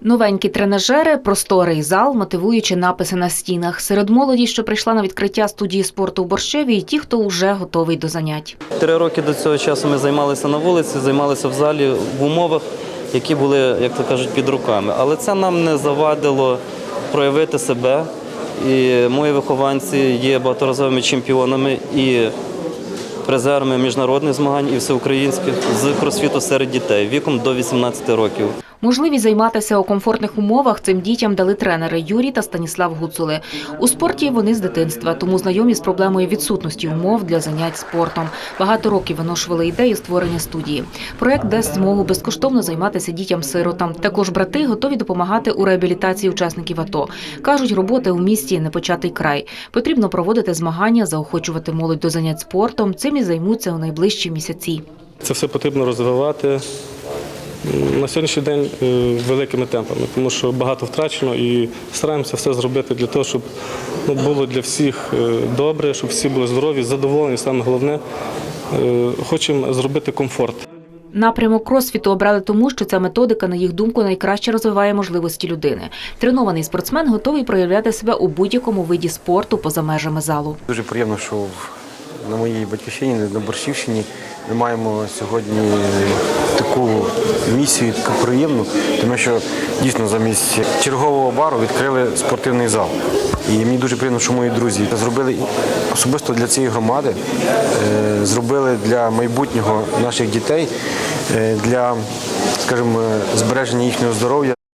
Новенькі тренажери, просторий зал, мотивуючі написи на стінах. Серед молоді, що прийшла на відкриття студії спорту в Борщеві, і ті, хто вже готовий до занять. Три роки до цього часу ми займалися на вулиці, займалися в залі в умовах, які були, як то кажуть, під руками. Але це нам не завадило проявити себе. І мої вихованці є багаторазовими чемпіонами і призерами міжнародних змагань і всеукраїнських з кросфіту серед дітей віком до 18 років. Можливість займатися у комфортних умовах цим дітям дали тренери Юрій та Станіслав Гуцули. У спорті вони з дитинства, тому знайомі з проблемою відсутності умов для занять спортом. Багато років виношували ідею створення студії. Проект дасть змогу безкоштовно займатися дітям-сиротам. Також брати готові допомагати у реабілітації учасників АТО. кажуть, роботи у місті непочатий край. Потрібно проводити змагання, заохочувати молодь до занять спортом. Цим і займуться у найближчі місяці. Це все потрібно розвивати на сьогоднішній день е, великими темпами, тому що багато втрачено і стараємося все зробити для того, щоб ну, було для всіх е, добре, щоб всі були здорові, задоволені. Саме головне, е, хочемо зробити комфорт. Напрямок кросфіту обрали тому, що ця методика, на їх думку, найкраще розвиває можливості людини. Тренований спортсмен готовий проявляти себе у будь-якому виді спорту поза межами залу. Дуже приємно, що на моїй батьківщині, на Борщівщині, ми маємо сьогодні таку місію, таку приємну, тому що дійсно замість чергового бару відкрили спортивний зал. І мені дуже приємно, що мої друзі зробили особисто для цієї громади, е, зробили для майбутнього наших дітей, е, для, скажімо, збереження їхнього здоров'я.